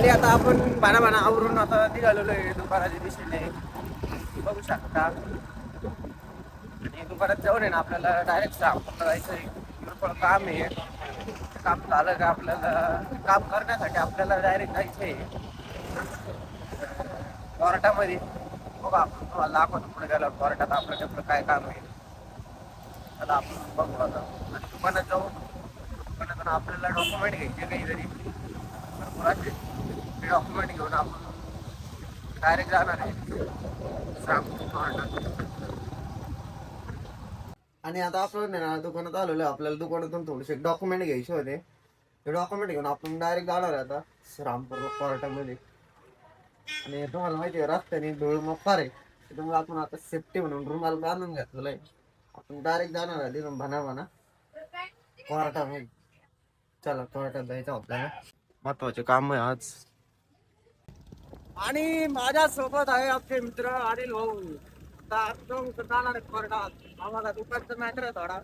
आणि आता आपण बाणा बाणा आवरून आता निघालेलो आहे दुपाराच्या दिशेने. बघू शकता. आणि दुपारात जाऊन आहे ना आपल्याला डायरेक्ट श्रामपूरला जायचं आहे. किरकोळ काम आहे. ते काम झालं का आपल्याला? काम करण्यासाठी आपल्याला डायरेक्ट जायचं आहे. कोर्टामध्ये. बघा आपण तुम्हाला दाखवतो पुढे गेल्यावर कोर्टात आपलं नेमकं काय काम आहे. आता आपण बघू आता. आणि दुकानात जाऊ दुकानातून आपल्याला डॉक्युमेंट घ्यायचे काहीतरी. ते डॉक्युमेंट घेऊन आपण डायरेक्ट जाणार आहे श्रामपूर आणि आता आपण दुकानात आलेलो आहे. आपल्याला दुकानातून थोडेसे डॉक्युमेंट घ्यायचे होते. ते डॉक्युमेंट घेऊन आपण डायरेक्ट जाणार आहे आता रामपूर कोर्टामध्ये. आणि तुम्हाला माहिती आहे रस्त्याने धूळ फार आहे. त्याच्यामुळे आपण आता सेफ्टी म्हणून रुमाल बांधून घेतलेला आहे. आपण डायरेक्ट जाणार आहे तिथून भना म्हणा कोर्टामध्ये. चला कोर्टात जायचं आपल्याला. महत्त्वाचे काम आहे आज. आणि माझ्या सोबत आहे आपले मित्र अनिल भाऊ. आता जाणार आहे आम्हाला दुकानचा मॅटर आहे थोडा.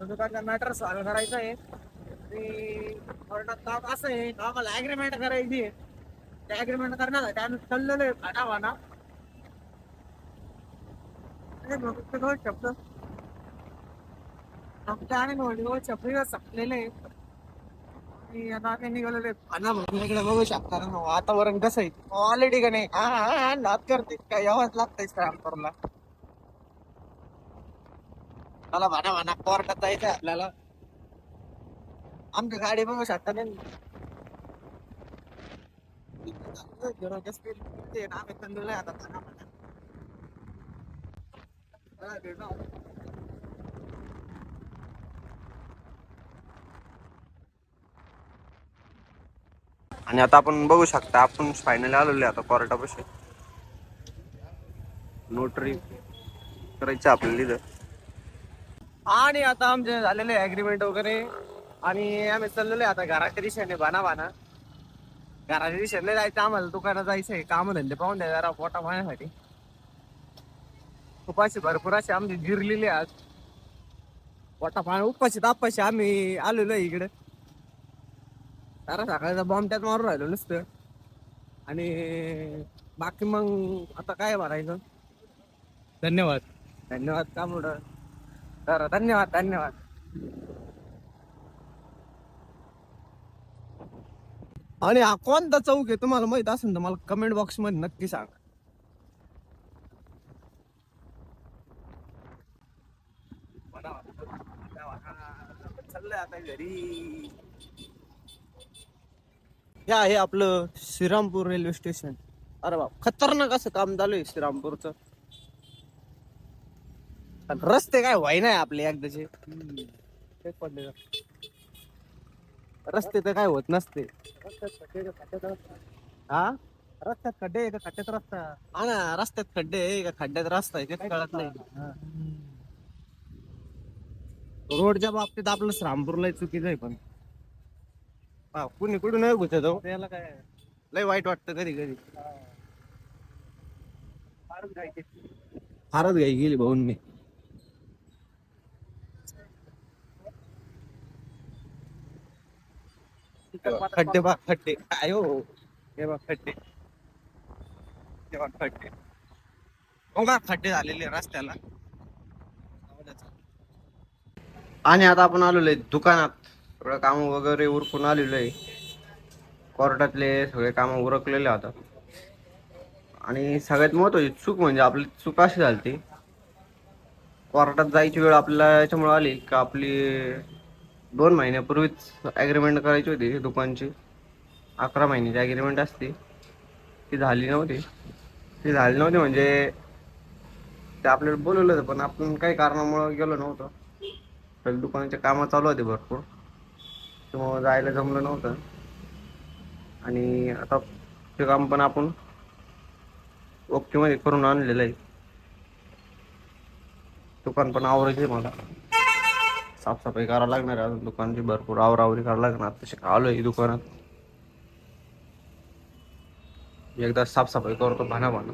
दुकानचा मॅटर सॉल्व्ह करायचा आहे. आणि कोर्टात काम असं आहे का आम्हाला ऍग्रीमेंट करायची आहे. त्या ऍग्रीमेंट करणार त्यानं चाललेलो आहे भाटावाना अरे मग ते दोन शब्द. आमच्या आणि शब्द संपलेले आहे. आणि आता आम्ही निघालेलो. आहे पाना म्हणून इकडे बघू शकता ना वातावरण कसं आहे? ऑलरेडी का नाही? हा नाद करते. काय यावंच लागतंय श्रामपूरला मला भाना भाना कोर्टात जायचं आपल्याला. आमची गाडी बघू शकता ना घराच्या स्पीड ते ना आम्ही तंदुरला आता भाना भाना हा, ते ना. आणि आता आपण बघू शकता आपण फायनली आलेलो आहे आता कोर्टापाशी. नोटरी करायची आपल्याला इथं आणि आता आमचे झालेले अग्रीमेंट वगैरे आणि आम्ही चाललेलो आहे आता घराच्या दिशेने बाना बाना घराच्या दिशेने जायचं आम्हाला दुकानात जायचं आहे काम धंदे पाहून द्या जरा पोटा पाहण्यासाठी उपाशी भरपूर असे आमची गिरलेले आज पोटा पाहण्या उपाशी तापाशी आम्ही आलेलो आहे इकडे. सारा सकाळचा बॉम्ब त्यात मारून राहिलो नुसतं. आणि बाकी मग आता काय भरायचं? धन्यवाद. धन्यवाद का पुढं? तर धन्यवाद धन्यवाद. आणि हा कोणता चौक आहे तुम्हाला माहीत असेल तर मला कमेंट बॉक्समध्ये नक्की सांग. चाललंय आता घरी. हे आहे आपलं श्रीरामपूर रेल्वे स्टेशन. अरे बाप खतरनाक असं काम चालू आहे श्रीरामपूरचं. पण रस्ते काय व्हाय नाही आपले एकदाचे. तेच पडले रस्ते तर काय होत नसते. हा? रस्त्यात खड्डे आहे का खड्ड्यात रस्ता? हा ना रस्त्यात खड्डे आहे का खड्ड्यात रस्ता आहे तेच कळत नाही. रोडच्या बाबतीत आपलं श्रामपूरला चुकीचं आहे पण. हा, कुणी कुठून नाही घुसत हो. त्याला काय? लय वाईट वाटतं कधी कधी. फारच घाईचे. फारच घाई गेली भाऊंनी खड्डे बा खड्डे. काय हो हे बा खड्डे. हे बा खड्डे. बघा खड्डे झालेले रस्त्याला. आणि आता आपण आलेलो आहे दुकानात. सगळं काम वगैरे उरकून आलेलो आहे. कोर्टातले सगळे काम उरकलेले आता. आणि सगळ्यात महत्वाची चूक म्हणजे आपली चूक अशी झाली कोर्टात जायची वेळ आपल्याला याच्यामुळे आली का आपली दोन महिन्यापूर्वीच ॲग्रीमेंट करायची होती दुकानची. अकरा महिन्याची ॲग्रीमेंट असते. ती झाली नव्हती. ती झाली नव्हती म्हणजे ते आपल्याला बोलवलं होतं पण आपण काही कारणामुळं गेलो नव्हतं. तर दुकानाचे कामं चालू होते भरपूर. त्यामुळं जायला जमलं नव्हतं. आणि आता ते काम पण आपण ओकेमध्ये करून आणलेलं आहे. दुकान पण आवरायचे मला. साफसफाई करावं लागणार आहे अजून दुकानची भरपूर आवरावरी करावं लागणार तसे आलोय दुकानात. एकदा साफसफाई करतो भाना भाना